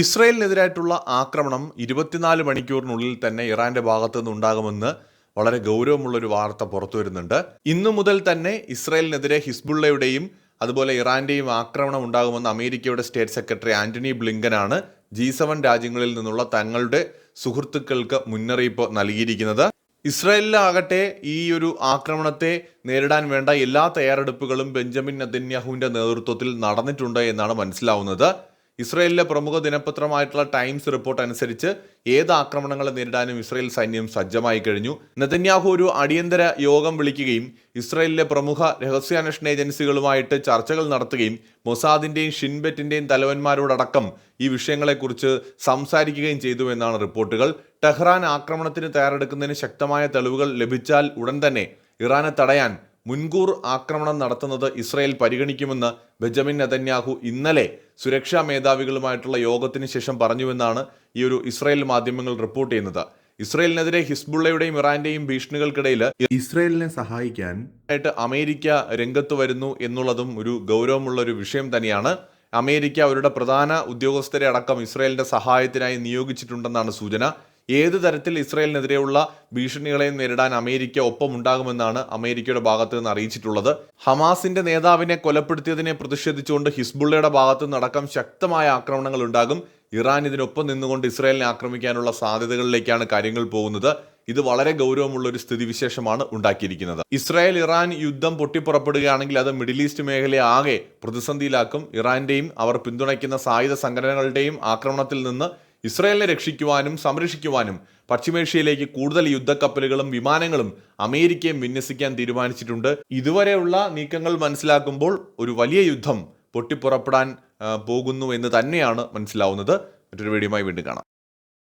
ഇസ്രയേലിനെതിരായിട്ടുള്ള ആക്രമണം ഇരുപത്തിനാല് മണിക്കൂറിനുള്ളിൽ തന്നെ ഇറാന്റെ ഭാഗത്തു നിന്നുണ്ടാകുമെന്ന് വളരെ ഗൗരവമുള്ളൊരു വാർത്ത പുറത്തു വരുന്നുണ്ട്. ഇന്നു മുതൽ തന്നെ ഇസ്രയേലിനെതിരെ ഹിസ്ബുള്ളയുടെയും അതുപോലെ ഇറാന്റെയും ആക്രമണം ഉണ്ടാകുമെന്ന് അമേരിക്കയുടെ സ്റ്റേറ്റ് സെക്രട്ടറി ആന്റണി ബ്ലിങ്കനാണ് ജി സെവൻ രാജ്യങ്ങളിൽ നിന്നുള്ള തങ്ങളുടെ സുഹൃത്തുക്കൾക്ക് മുന്നറിയിപ്പ് നൽകിയിരിക്കുന്നത്. ഇസ്രായേലിലാകട്ടെ ഈ ഒരു ആക്രമണത്തെ നേരിടാൻ വേണ്ട എല്ലാ തയ്യാറെടുപ്പുകളും ബെഞ്ചമിൻ നെതന്യാഹുവിന്റെ നേതൃത്വത്തിൽ നടന്നിട്ടുണ്ട് എന്നാണ് മനസ്സിലാവുന്നത്. ഇസ്രായേലിലെ പ്രമുഖ ദിനപത്രമായിട്ടുള്ള ടൈംസ് റിപ്പോർട്ട് അനുസരിച്ച് ഏത് ആക്രമണങ്ങളെ നേരിടാനും ഇസ്രയേൽ സൈന്യം സജ്ജമായി കഴിഞ്ഞു. നെതന്യാഹു ഒരു അടിയന്തര യോഗം വിളിക്കുകയും ഇസ്രയേലിലെ പ്രമുഖ രഹസ്യാന്വേഷണ ഏജൻസികളുമായിട്ട് ചർച്ചകൾ നടത്തുകയും മൊസാദിന്റെയും ഷിൻബെറ്റിന്റെയും തലവന്മാരോടക്കം ഈ വിഷയങ്ങളെക്കുറിച്ച് സംസാരിക്കുകയും ചെയ്തു എന്നാണ് റിപ്പോർട്ടുകൾ. ടെഹ്റാൻ ആക്രമണത്തിന് തയ്യാറെടുക്കുന്നതിന് ശക്തമായ തെളിവുകൾ ലഭിച്ചാൽ ഉടൻ തന്നെ ഇറാനെ തടയാൻ മുൻകൂർ ആക്രമണം നടത്തുന്നത് ഇസ്രായേൽ പരിഗണിക്കുമെന്ന് ബെഞ്ചമിൻ നെതന്യാഹു ഇന്നലെ സുരക്ഷാ മേധാവികളുമായിട്ടുള്ള യോഗത്തിന് ശേഷം പറഞ്ഞുവെന്നാണ് ഈ ഒരു ഇസ്രായേൽ മാധ്യമങ്ങൾ റിപ്പോർട്ട് ചെയ്യുന്നത്. ഇസ്രായേലിനെതിരെ ഹിസ്ബുള്ളയുടെയും ഇറാന്റെയും ഭീഷണികൾക്കിടയിൽ ഇസ്രായേലിനെ സഹായിക്കാൻ ആയിട്ട് അമേരിക്ക രംഗത്ത് വരുന്നു എന്നുള്ളതും ഒരു ഗൗരവമുള്ള ഒരു വിഷയം തന്നെയാണ്. അമേരിക്ക അവരുടെ പ്രധാന ഉദ്യോഗസ്ഥരെ അടക്കം ഇസ്രായേലിന്റെ സഹായത്തിനായി നിയോഗിച്ചിട്ടുണ്ടെന്നാണ് സൂചന. ഏത് തരത്തിൽ ഇസ്രയേലിനെതിരെയുള്ള ഭീഷണികളെയും നേരിടാൻ അമേരിക്ക ഒപ്പമുണ്ടാകുമെന്നാണ് അമേരിക്കയുടെ ഭാഗത്ത് നിന്ന് അറിയിച്ചിട്ടുള്ളത്. ഹമാസിന്റെ നേതാവിനെ കൊലപ്പെടുത്തിയതിനെ പ്രതിഷേധിച്ചുകൊണ്ട് ഹിസ്ബുള്ളയുടെ ഭാഗത്തു നിന്നടക്കം ശക്തമായ ആക്രമണങ്ങൾ ഉണ്ടാകും. ഇറാൻ ഇതിനൊപ്പം നിന്നുകൊണ്ട് ഇസ്രയേലിനെ ആക്രമിക്കാനുള്ള സാധ്യതകളിലേക്കാണ് കാര്യങ്ങൾ പോകുന്നത്. ഇത് വളരെ ഗൗരവമുള്ള ഒരു സ്ഥിതിവിശേഷമാണ് ഉണ്ടാക്കിയിരിക്കുന്നത്. ഇസ്രായേൽ ഇറാൻ യുദ്ധം പൊട്ടിപ്പുറപ്പെടുകയാണെങ്കിൽ അത് മിഡിൽ ഈസ്റ്റ് മേഖലയെ ആകെ പ്രതിസന്ധിയിലാക്കും. ഇറാന്റെയും അവർ പിന്തുണയ്ക്കുന്ന സായുധ സംഘടനകളുടെയും ആക്രമണത്തിൽ നിന്ന് ഇസ്രായേലിനെ രക്ഷിക്കുവാനും സംരക്ഷിക്കുവാനും പശ്ചിമേഷ്യയിലേക്ക് കൂടുതൽ യുദ്ധക്കപ്പലുകളും വിമാനങ്ങളും അമേരിക്കയും വിന്യസിക്കാൻ തീരുമാനിച്ചിട്ടുണ്ട്. ഇതുവരെയുള്ള നീക്കങ്ങൾ മനസ്സിലാക്കുമ്പോൾ ഒരു വലിയ യുദ്ധം പൊട്ടിപ്പുറപ്പെടാൻ പോകുന്നു എന്ന് തന്നെയാണ് മനസ്സിലാവുന്നത്. മറ്റൊരു വീഡിയോയുമായി വീണ്ടും കാണാം.